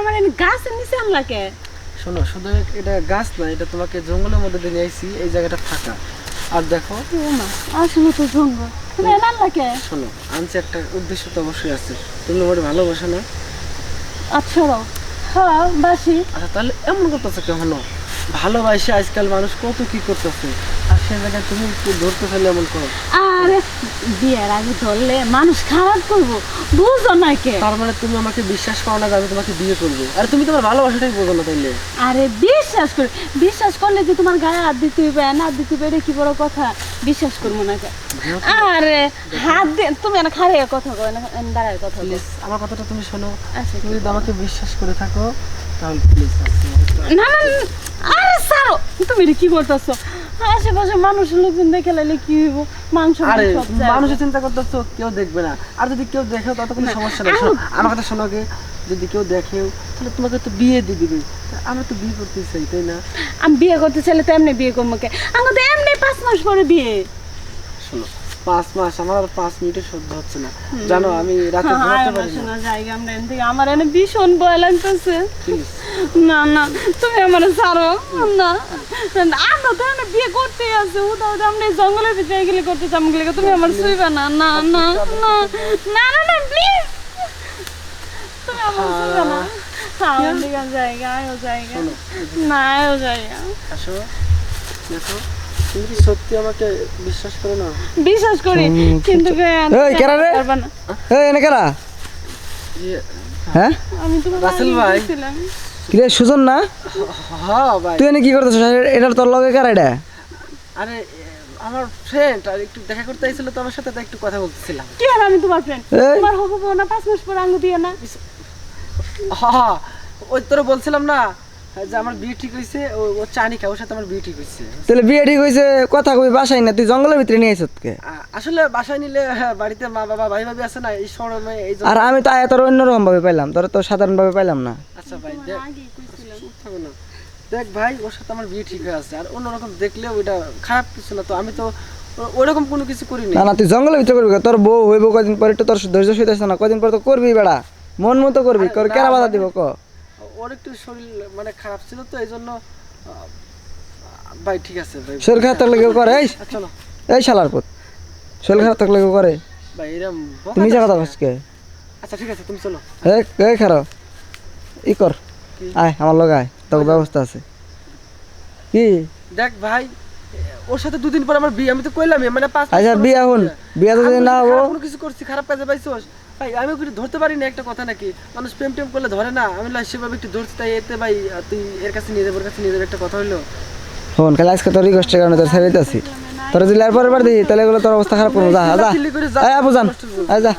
আমার এই গাছের নিচে আনলা কে শোনো শুধু এটা গাছ না এটা তোমাকে জঙ্গলের মধ্যে দিয়ে আইছি এই জায়গাটা ফাঁকা। আর দেখো আসলে তো জঙ্গল। তুমি এটা আনলা শোনো আনছি একটা উদ্দেশ্য তো অবশ্যই আছে। তুমি আমার ভালোবাসো না। আচ্ছা হ্যাঁ বাসি। আচ্ছা তাহলে এমন করতেছো কেমন ভালোবাসে আজকাল মানুষ কত কি করতেছে? সে জায়গায় তুমি ধরতে চাইলে এমন করো? আরে বিয়ের আগে ধরলে মানুষ খারাপ করব বুঝো না কে। তার মানে তুমি আমাকে বিশ্বাস করো না আমি তোমাকে বিয়ে করব? আর তুমি তোমার ভালোবাসাটাই বোঝো না তাইলে। আরে বিশ্বাস করি বিশ্বাস করলে যে তোমার গায়ে হাত দিতে হইবে না দিতে এটা কি বড় কথা? বিশ্বাস করব না কে। আরে হাত দিয়ে তুমি না খারে কথা কয় না দাঁড়ায় কথা আমার কথাটা তুমি শোনো। আচ্ছা তুমি যদি আমাকে বিশ্বাস করে থাকো তাহলে প্লিজ না না না, আরে সারো তুমি কি করতেছো? আশেপাশে মানুষ লোকজন দেখে লাইলে কি হইব? মাংস আরে মানুষের চিন্তা করতেছো কেউ দেখবে না। আর যদি কেউ দেখেও তাতে কোনো সমস্যা নেই। শোনো, আমার কথা শোনো আগে। যদি কেউ দেখেও তাহলে তোমাকে তো বিয়ে দিয়ে দিবে। আমরা তো বিয়ে করতে চাই তাই না? আমি বিয়ে করতে চাইলে তো এমনি বিয়ে করব কে? আমি তো এমনি পাঁচ মাস পরে বিয়ে। শোনো পাঁচ মাস আমার আর পাঁচ মিনিটে সহ্য হচ্ছে না। জানো আমি রাতে হ্যাঁ, ঘুমাতে আমার পারি না। আমরা আমার এনে ভীষণ ভয় লাগতেছে প্লিজ না না তুমি আমার ছাড়ো। না আমরা তো বিয়ে করতেই আছে। উদা উদা আমরা জঙ্গলের ভিতরে গেলে করতে চাম গেলে তুমি আমার শুইবে না। না না না না না না প্লিজ তুমি আমার শুইবে না। আমার দিকে জায়গা আয়ো জায়গা না আয়ো জায়গা আসো। দেখো তুমি কি সত্যি আমাকে বিশ্বাস করো না? বিশ্বাস করি কিন্তু এই, কেরা রে? এই এনে কারা? ইয়ে, হ্যাঁ? আমি তোমাকে রাসেল ভাই। কিরে সুজন না? হ্যাঁ ভাই। তুই এনে কি করতেছিস? এটার তোর লগে কারা এটা? আরে আমার ফ্রেন্ড আর একটু দেখা করতে আইছিল তো আমার সাথে তো একটু কথা বলতেছিলাম। কি আর আমি তোমার ফ্রেন্ড তোমার হব বউ না পাঁচ মাস পর আঙ্গু দিয়ে না। হ্যাঁ ওই তোরা বলছিলাম না যে আমার বিয়ে ঠিক হয়েছে ও চানি ওর সাথে আমার বিয়ে ঠিক হয়েছে তাহলে বিয়ে ঠিক হয়েছে কথা কই বাসাই না? তুই জঙ্গলের ভিতরে নিয়ে আইছত কে? আসলে বাসায় নিলে হ্যাঁ, বাড়িতে মা বাবা ভাই ভাবি আছে না এই শরমে এই আর আমি তো আয়া তোর অন্যরকম ভাবে পাইলাম তোর তো সাধারণ ভাবে পাইলাম না। আচ্ছা ভাই দেখ। থাকো না। দেখ ভাই ওর সাথে আমার বিয়ে ঠিক হয়ে আছে আর অন্যরকম দেখলেও ওইটা খারাপ কিছু না তো আমি তো ওরকম কোনো কিছু করিনি। না না তুই জঙ্গলের ভিতরে করবি তোর বউ হইব কদিন পরে একটু তোর ধৈর্য সইতেছে না কদিন পরে তো করবি বেড়া মন মতো করবি কর কেরা বাধা দিব ক? ওর একটু শরীর মানে খারাপ ছিল তো এই জন্য ভাই ঠিক আছে ভাই। শরীর খারাপ থাকলে কেউ করে এই আচ্ছা, চলো। এই শালার পুত শরীর খারাপ থাকলে কেউ করে। ভাই এরম তুমি যা কথা না। বসকে আচ্ছা ঠিক আছে তুমি চলো। এই এই খারাপ ই কর কি? আয় আমার লগে আয় তোর ব্যবস্থা আছে। কি? দেখ ভাই ওর সাথে দুদিন পর আমার বিয়ে আমি তো কইলামই মানে পাঁচ আচ্ছা বিয়া হন বিয়ে। যদি না কোনো কিছু করছি খারাপ কাজে পাইছোস? ভাই আমি ওকে ধরতে পারি না একটা কথা নাকি। মানুষ প্রেম টেম করলে ধরে না। আমি লা সেভাবে একটু ধরছি তাই এতে ভাই তুই এর কাছে নিয়ে যাব ওর কাছে নিয়ে যাব একটা কথা হইল। হন খালি আজকে তোর রিকোয়েস্টের কারণে তোর ছেড়ে দিতেছি। তোর যদি আর পরের বার দিই তাহলে এগুলো তোর অবস্থা খারাপ করব। যা যা। চিল্লি করে যা। আয় আবু যান আয় যা।